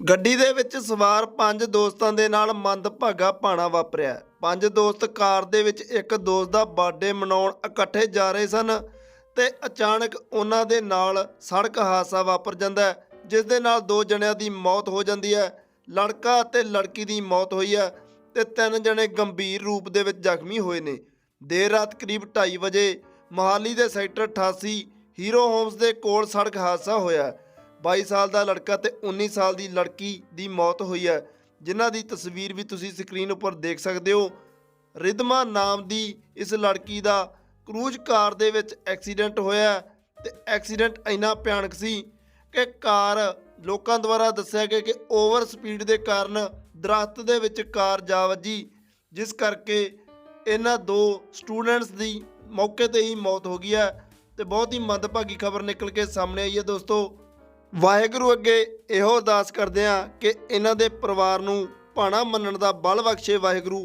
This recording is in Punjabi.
ਗੱਡੀ ਦੇ ਵਿੱਚ ਸਵਾਰ ਪੰਜ ਦੋਸਤਾਂ ਦੇ ਨਾਲ ਮੰਦਭਾਗਾ ਭਾਣਾ ਵਾਪਰਿਆ। ਪੰਜ ਦੋਸਤ ਕਾਰ ਦੇ ਵਿੱਚ ਇੱਕ ਦੋਸਤ ਦਾ ਬਰਥਡੇ ਮਨਾਉਣ ਇਕੱਠੇ ਜਾ ਰਹੇ ਸਨ ਤੇ ਅਚਾਨਕ ਉਹਨਾਂ ਦੇ ਨਾਲ ਸੜਕ ਹਾਦਸਾ ਵਾਪਰ ਜਾਂਦਾ ਹੈ, ਜਿਸ ਦੇ ਨਾਲ ਦੋ ਜਣਿਆਂ ਦੀ ਮੌਤ ਹੋ ਜਾਂਦੀ ਹੈ। ਲੜਕਾ ਅਤੇ ਲੜਕੀ ਦੀ ਮੌਤ ਹੋਈ ਹੈ ਤੇ ਤਿੰਨ ਜਣੇ ਗੰਭੀਰ ਰੂਪ ਦੇ ਵਿੱਚ ਜ਼ਖਮੀ ਹੋਏ ਨੇ। ਦੇਰ ਰਾਤ ਕਰੀਬ 2:30 ਵਜੇ ਮੋਹਾਲੀ ਦੇ ਸੈਕਟਰ 88 ਹੀਰੋ ਹੋਮਸ ਦੇ ਕੋਲ ਸੜਕ ਹਾਦਸਾ ਹੋਇਆ। 22 ਸਾਲ ਦਾ ਲੜਕਾ ਤੇ 19 ਸਾਲ ਦੀ ਲੜਕੀ ਦੀ ਮੌਤ ਹੋਈ ਹੈ। ਜਿਨ੍ਹਾਂ ਦੀ ਤਸਵੀਰ ਵੀ ਤੁਸੀਂ ਸਕਰੀਨ ਉੱਪਰ ਦੇਖ ਸਕਦੇ ਹੋ। ਰਿਦਮਾ ਨਾਮ ਦੀ ਇਸ ਲੜਕੀ ਦਾ ਕਰੂਜ਼ ਕਾਰ ਦੇ ਵਿੱਚ ਐਕਸੀਡੈਂਟ ਹੋਇਆ ਹੈ ਤੇ ਐਕਸੀਡੈਂਟ ਇੰਨਾ ਭਿਆਨਕ ਸੀ ਕਿ ਕਾਰ ਲੋਕਾਂ ਦੁਆਰਾ ਦੱਸਿਆ ਗਿਆ ਕਿ ਓਵਰ ਸਪੀਡ ਦੇ ਕਾਰਨ ਦਰਖਤ ਦੇ ਵਿੱਚ ਕਾਰ ਜਾ ਵੱਜੀ, ਜਿਸ ਕਰਕੇ ਇਹਨਾਂ ਦੋ ਸਟੂਡੈਂਟਸ ਦੀ ਮੌਕੇ ਤੇ ਹੀ ਮੌਤ ਹੋ ਗਈ ਹੈ ਤੇ ਬਹੁਤ ਹੀ ਮੰਦਭਾਗੀ ਖਬਰ ਨਿਕਲ ਕੇ ਸਾਹਮਣੇ ਆਈ ਹੈ ਦੋਸਤੋ। ਵਾਹਿਗੁਰੂ ਅੱਗੇ ਇਹੋ ਅਰਦਾਸ ਕਰਦੇ ਹਾਂ ਕਿ ਇਹਨਾਂ ਦੇ ਪਰਿਵਾਰ ਨੂੰ ਭਾਣਾ ਮੰਨਣ ਦਾ ਬਲ ਬਖਸ਼ੇ ਵਾਹਿਗੁਰੂ।